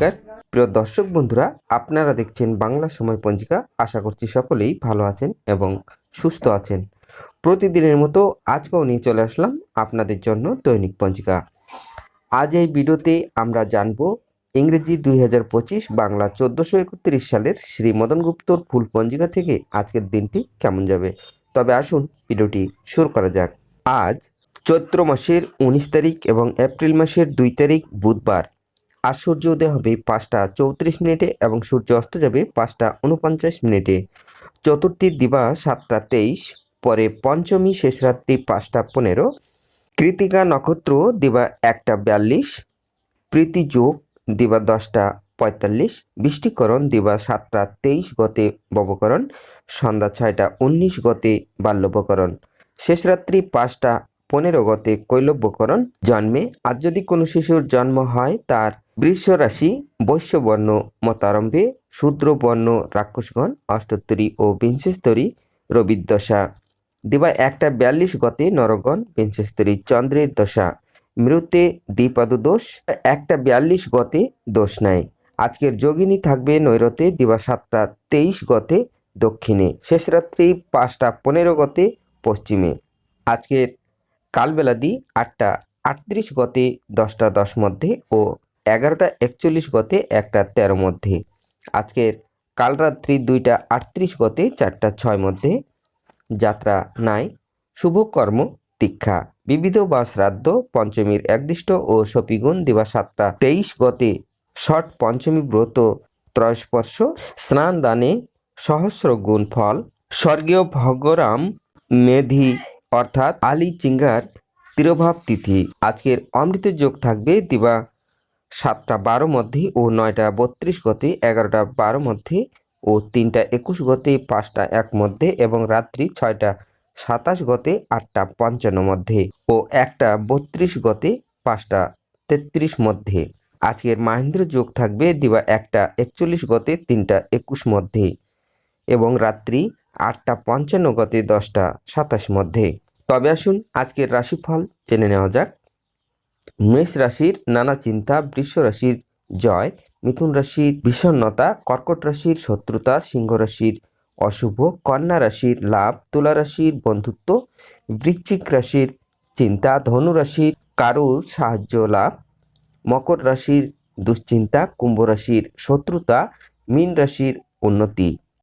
নমস্কার। প্রিয় দর্শক বন্ধুরা, আপনারা দেখছেন বাংলা সময় পঞ্জিকা। আশা করছি সকলেই ভালো আছেন এবং সুস্থ আছেন। প্রতিদিনের মতো আজকেও নিয়ে চলে আসলাম আপনাদের জন্য দৈনিক পঞ্জিকা। আজ এই ভিডিওতে আমরা জানব ইংরেজি দুই হাজার পঁচিশ বাংলা চোদ্দোশো একত্রিশ সালের শ্রী মদন গুপ্তর ফুল পঞ্জিকা থেকে আজকের দিনটি কেমন যাবে। তবে আসুন ভিডিওটি শুরু করা যাক। আজ চৈত্র মাসের উনিশ তারিখ এবং এপ্রিল মাসের দুই তারিখ বুধবার। আর সূর্য উদয় হবে পাঁচটা চৌত্রিশ মিনিটে এবং সূর্য অস্ত যাবে পাঁচটা উনপঞ্চাশ মিনিটে। চতুর্থী দিবা সাতটা তেইশ, পরে পঞ্চমী শেষ রাত্রি পাঁচটা পনেরো। কৃতিকা নক্ষত্র দিবা একটা বিয়াল্লিশ, প্রীতি যোগ দিবা দশটা পঁয়তাল্লিশ, বৃষ্টিকরণ দিবা সাতটা তেইশ গতে ববকরণ, সন্ধ্যা ছয়টা উনিশ গতে বাল্যবকরণ। শেষ রাত্রি পাঁচটা পনেরো গতে কৈলব্যকরণ জন্মে। আজ যদি কোনো শিশুর জন্ম হয়, তার বৃষ রাশি বৈশ্যবর্ণ মতারম্ভে শূদ্রবর্ণ রাক্ষসগণ, অষ্টোত্তরী ও বিংশস্তরী রবিদশা দিবা একটা বিয়াল্লিশ গতে নরগণ, বিংশস্তরী চন্দ্রের দশা। মৃতে দ্বিপাদ দোষ একটা বিয়াল্লিশ গতে দোষ নাই। আজকের যোগিনী থাকবে নৈরতে, দিবা সাতটা তেইশ গতে দক্ষিণে। শেষ রাত্রি পাঁচটা পনেরো গতে পশ্চিমে। আজকের কালবেলাদি আটটা আটত্রিশ গতে দশটা দশ মধ্যে ও এগারোটা একচল্লিশ গতে একটা তেরো মধ্যে। আজকের কাল রাত্রি দুইটা আটত্রিশ গতে চারটা ছয় মধ্যে। যাত্রা নাই শুভকর্ম দীক্ষা। বিবিধ বা শ্রাদ্ধ, পঞ্চমীর একদিষ্ট ও সপিগুণ দিবা সাতটা। তেইশ গতে ষট পঞ্চমী ব্রত, ত্রয়স্পর্শ, স্নান দানে সহস্র গুণ ফল, স্বর্গীয় ভগরাম মেধি, অর্থাৎ আলী চিঙ্গার তিরোভাব তিথি। আজকের অমৃত যোগ থাকবে দিবা সাতটা বারো মধ্যে ও নয়টা বত্রিশ গতে, এগারোটা বারো মধ্যে ও তিনটা একুশ গতে, পাঁচটা এক মধ্যে এবং রাত্রি ছয়টা সাতাশ গতে, আটটা পঞ্চান্ন মধ্যে ও একটা বত্রিশ গতে, পাঁচটা তেত্রিশ মধ্যে। আজকের মাহেন্দ্র যোগ থাকবে দিবা একটা একচল্লিশ গতে, তিনটা একুশ মধ্যে এবং রাত্রি আটটা পঞ্চান্ন গতে, দশটা সাতাশ মধ্যে। তবে আসুন আজকের রাশিফল জেনে নেওয়া যাক। মেষ রাশির নানা চিন্তা, বৃষ রাশির জয়, মিথুন রাশির বিষণ্ণতা, কর্কট রাশির শত্রুতা, সিংহ রাশির অশুভ, কন্যা রাশির লাভ, তুলা রাশির বন্ধুত্ব, বৃশ্চিক রাশির চিন্তা, ধনু রাশির কারুর সাহায্য লাভ, মকর রাশির দুশ্চিন্তা, কুম্ভ রাশির শত্রুতা, মীন রাশির উন্নতি।